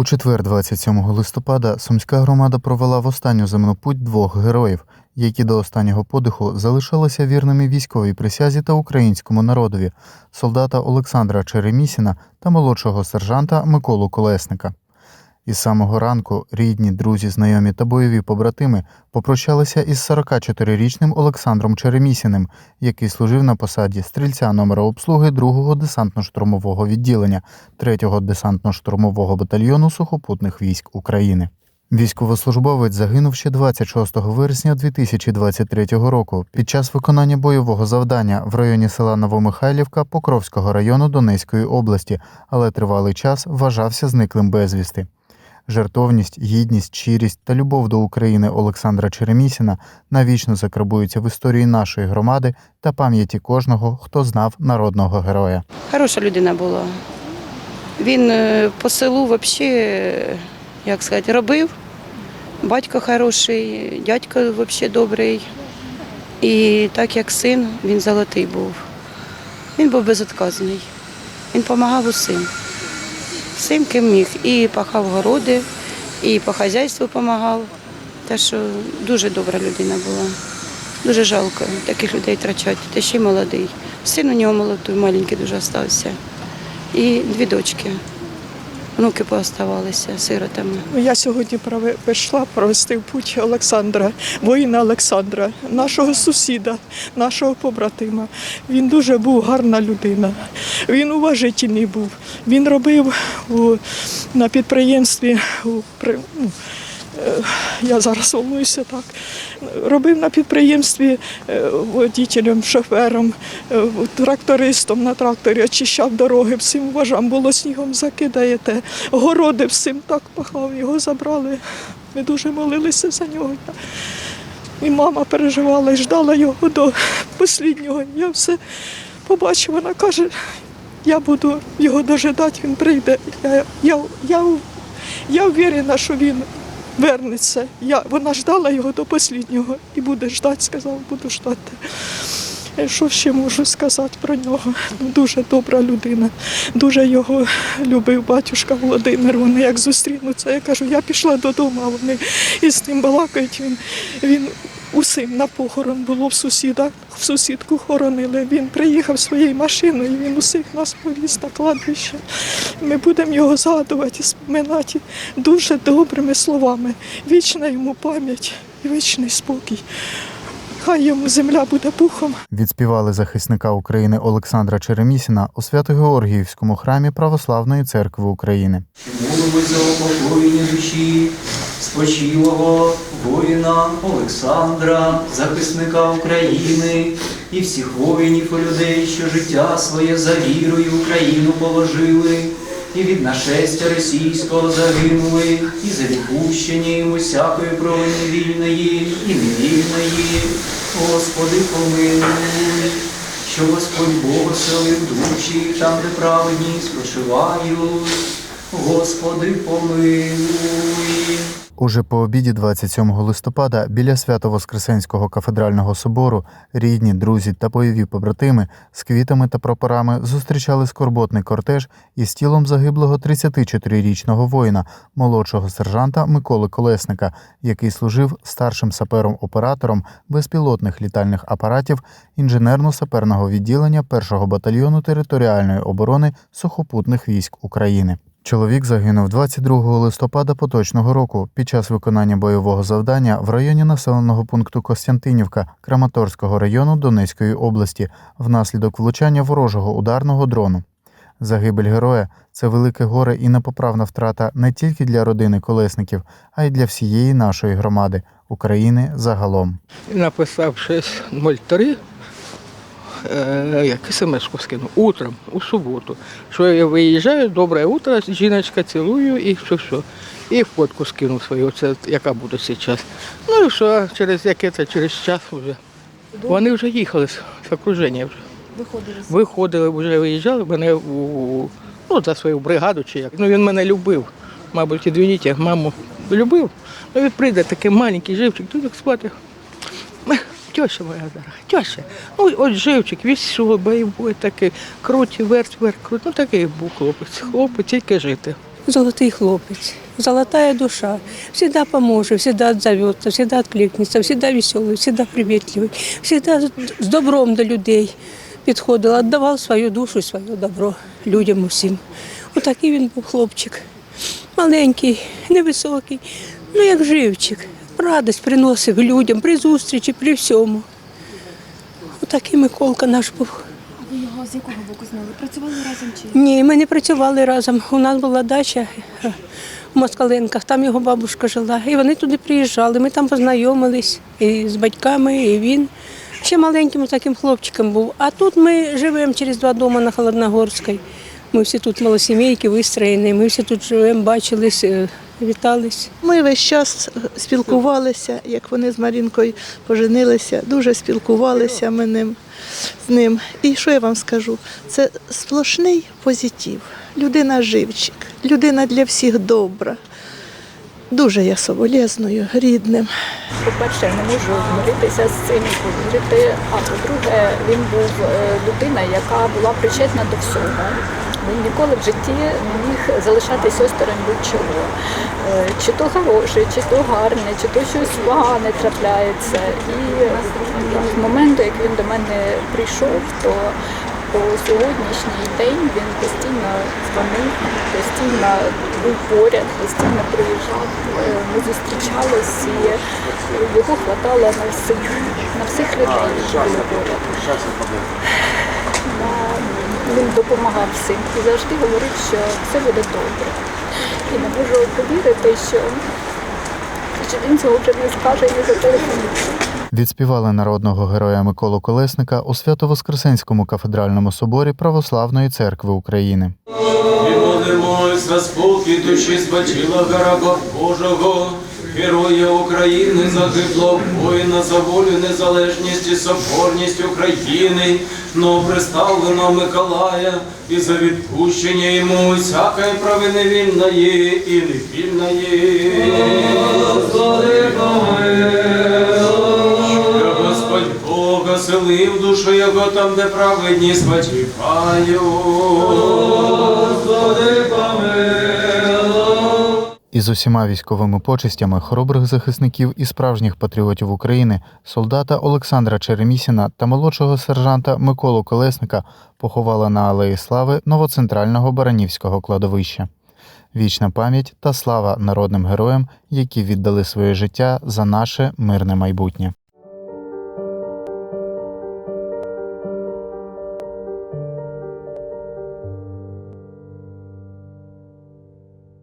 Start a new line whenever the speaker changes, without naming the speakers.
У четвер, 27 листопада, сумська громада провела в останню земну путь двох героїв, які до останнього подиху залишилися вірними військовій присязі та українському народові солдата Олександра Черемісіна та молодшого сержанта Миколу Колесника. Із самого ранку рідні, друзі, знайомі та бойові побратими попрощалися із 44-річним Олександром Черемісіним, який служив на посаді стрільця номера обслуги 2-го десантно-штурмового відділення 3-го десантно-штурмового батальйону сухопутних військ України. Військовослужбовець загинув ще 26 вересня 2023 року під час виконання бойового завдання в районі села Новомихайлівка Покровського району Донецької області, але тривалий час вважався зниклим безвісти. Жертовність, гідність, щирість та любов до України Олександра Черемісіна навічно закарбуються в історії нашої громади та пам'яті кожного, хто знав народного героя.
Хороша людина була. Він е, по селу взагалі, як сказати, робив. Батько хороший, дядько взагалі добрий. І так як син, він золотий був. Він був безотказний. Він допомагав усім. Всім, ким міг. І пахав городи, і по хазяйству допомагав. Те, що дуже добра людина була. Дуже жалко таких людей втрачати. Та ще й молодий. Син у нього молодий, маленький дуже залишився. І дві дочки. Внуки пооставалися сиротами.
Я сьогодні прийшла провести в путь Олександра, воїна Олександра, нашого сусіда, нашого побратима. Він дуже був гарна людина. Він уважительний був. Він робив у, на підприємстві. У, ну, я зараз волнуюся так. Робив на підприємстві е, водітелем, шофером, е, трактористом на тракторі, очищав дороги, всім вважам, було снігом закидаєте, городи всім так пахав, його забрали. Ми дуже молилися за нього. І мама переживала і ждала його до останнього. Я все побачила, вона каже, я буду його дожидати, він прийде. Я, я, я, я впевнена, що він вернеться. Я, вона ждала його до останнього і буде ждати, сказав, буду ждати. Е, Що ще можу сказати про нього? Ну, Дуже добра людина. Дуже його любив батюшка Володимир. Вони як зустрінуться. Я кажу, я пішла додому, а вони із ним балакають. Він, він усім на похорон було в сусіда, в сусідку хоронили. Він приїхав своєю машиною, він усіх нас повіз на кладбище. Ми будемо його згадувати, і споминати дуже добрими словами. Вічна йому пам'ять і вічний спокій. Хай йому земля буде пухом.
Відспівали захисника України Олександра Черемісіна у Свято-Георгіївському храмі Православної церкви України.
Молимо за упокоєння душі спочилого воїна Олександра, захисника України і всіх воїнів і людей, що життя своє за вірою Україну положили, і від нашестя російського загинули, і за відпущення їм усякої провини вільної і невільної. Господи, помилуй, що Господь Бог оселив душі там, де праведні спочивають. Господи, помилуй.
Уже по обіді 27 листопада біля Свято-Воскресенського кафедрального собору рідні, друзі та бойові побратими з квітами та прапорами зустрічали скорботний кортеж із тілом загиблого 34-річного воїна, молодшого сержанта Миколи Колесника, який служив старшим сапером-оператором безпілотних літальних апаратів інженерно-саперного відділення 1-го батальйону територіальної оборони сухопутних військ України. Чоловік загинув 22 листопада поточного року під час виконання бойового завдання в районі населеного пункту Костянтинівка Краматорського району Донецької області внаслідок влучання ворожого ударного дрону. Загибель героя це велике горе і непоправна втрата не тільки для родини колесників, а й для всієї нашої громади України загалом.
написав 6.03, е, як смс-ку скинув, утром, у суботу, що я виїжджаю, добре утро, жіночка цілую і все, все. І фотку скинув свою, це яка буде зараз. Ну і що, через яке це, через час вже. Вони вже їхали з, з окруження вже. Виходили? Виходили, вже виїжджали, мене у, ну, за свою бригаду чи як. Ну він мене любив. Мабуть, відвініть, маму любив. Ну він прийде такий маленький живчик, тут як спати. Тьоша моя дорога, тьоша. Ну, от живчик, військовий, бойовий такий, круть, верть, верть, круть. Ну такий був хлопець. Хлопець, тільки жити.
золотий хлопець, золотая душа. Всегда поможе, всегда отзовется, всегда откликнется, всегда веселий, всегда приветливий, всегда з- добром до людей підходив, віддавав свою душу своє добро людям усім. Отакий він був хлопчик. Маленький, невисокий, ну як живчик. Радость приносив людям при зустрічі, при всьому. Отакий Миколка наш був.
Ви його з якого боку знали? Працювали разом чи
Ні, ми не працювали разом. У нас була дача в Москаленках, там його бабушка жила. І вони туди приїжджали. Ми там познайомились і з батьками, і він. Ще маленьким таким хлопчиком був. А тут ми живемо через два дома на Холодногорській. Ми всі тут малосімейки вистроєні, ми всі тут живемо, бачились, е, вітались.
Ми весь час спілкувалися, як вони з Марінкою поженилися, дуже спілкувалися ми ним, з ним. І що я вам скажу? Це сплошний позитив. Людина живчик, людина для всіх добра. Дуже я соболезную, рідним.
По-перше, не можу змиритися з цим і повірити. А по-друге, він був е, людина, яка була причетна до всього. Він ніколи в житті не міг залишатись осторонь будь-чого. Е, Чи то хороше, чи то гарне, чи то щось погане трапляється. І з моменту, як він до мене прийшов, то по сьогоднішній день він постійно дзвонив, постійно був поряд, постійно приїжджав. Е, Ми зустрічались і його хватало на всіх, на всіх людей, які були поряд. Допомагав всім і завжди говорив, що все буде добре. І не можу повірити, що, що він цього вже не скаже і не зателефонує.
Відспівали народного героя Миколу Колесника у Свято-Воскресенському кафедральному соборі Православної церкви України.
І молимось за спокій душі спочила раба Божого, героя України загибло, воїна за волю, незалежність і соборність України, новоприставленого Миколая, і за відпущення йому всякої провини вільної і невільної. Господи, Щоб Господь Бог оселив душу його там, де праведні спочивають.
Із усіма військовими почестями хоробрих захисників і справжніх патріотів України, солдата Олександра Черемісіна та молодшого сержанта Миколу Колесника поховали на Алеї Слави новоцентрального Баранівського кладовища. Вічна пам'ять та слава народним героям, які віддали своє життя за наше мирне майбутнє.